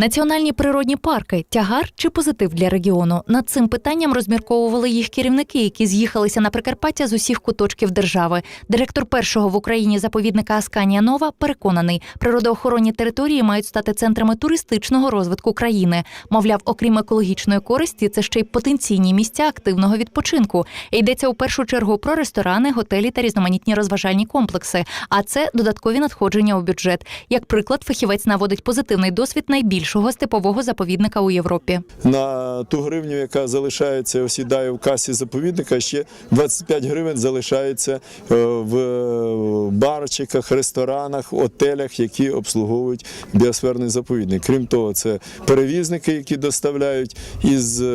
Національні природні парки тягар чи позитив для регіону. Над цим питанням розмірковували їх керівники, які з'їхалися на Прикарпаття з усіх куточків держави. Директор першого в Україні заповідника Асканія Нова переконаний, природоохоронні території мають стати центрами туристичного розвитку країни. Мовляв, окрім екологічної користі, це ще й потенційні місця активного відпочинку. Йдеться у першу чергу про ресторани, готелі та різноманітні розважальні комплекси. А це додаткові надходження у бюджет. Як приклад, фахівець наводить позитивний досвід найбільшого степового заповідника у Європі. На ту гривню, яка залишається, осідає в касі заповідника, ще 25 гривень залишається е, в барчиках, ресторанах, отелях, які обслуговують біосферний заповідник. Крім того, це перевізники, які доставляють із е,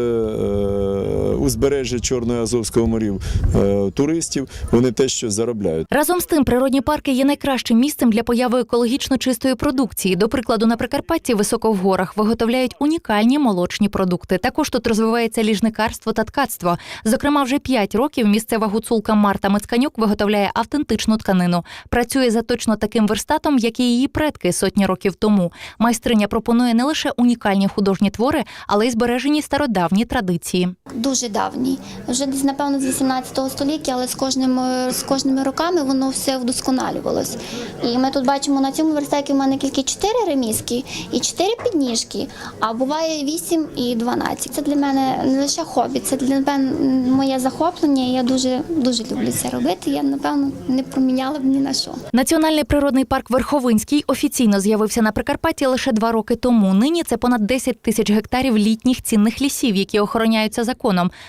узбережжя Чорного Азовського морів е, туристів. Вони те, що заробляють. Разом з тим, природні парки є найкращим місцем для появи екологічно чистої продукції. До прикладу, на Прикарпатті високо в горах виготовляють унікальні молочні продукти. Також тут розвивається ліжникарство та ткацтво. Зокрема, вже 5 років місцева гуцулка Марта Мицканюк виготовляє автентичну тканину. Працює за точно таким верстатом, як і її предки сотні років тому. Майстриня пропонує не лише унікальні художні твори, але й збережені стародавні традиції. Дуже давній. Вже десь, напевно, з 18 століття, але з кожним з кожними роками воно все вдосконалювалось. І ми тут бачимо на цьому верстаті у мене тільки 4 ремізки і 4 підніжки, а буває 8 і 12. Це для мене не лише хобі, це для мене моє захоплення. Я дуже дуже люблю це робити. Я напевно не проміняла б ні на що. Національний природний парк Верховинський офіційно з'явився на Прикарпатті лише два роки тому. Нині це понад 10 тисяч гектарів літніх цінних лісів, які охороняються законом.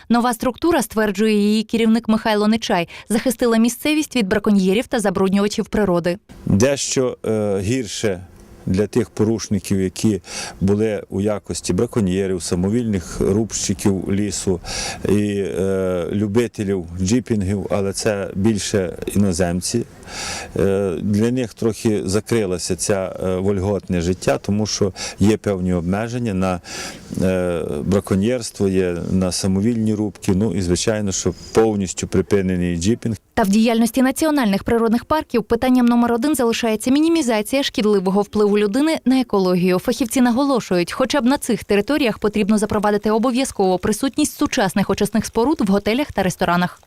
Нова структура, стверджує її керівник Михайло Нечай, захистила місцевість від браконьєрів та забруднювачів природи. дещо е, гірше для тих порушників, які були у якості браконьєрів, самовільних рубщиків лісу і е, любителів джіпінгів, але це більше іноземці. Е, для них трохи закрилося це вольготне життя, тому що є певні обмеження на е, браконьєрство, є на самовільні рубки. Ну і звичайно, що повністю припинений джіпінг. Та в діяльності національних природних парків питанням номер один залишається мінімізація шкідливого людини на екологію. Фахівці наголошують, хоча б на цих територіях потрібно запровадити обов'язково присутність сучасних очисних споруд в готелях та ресторанах.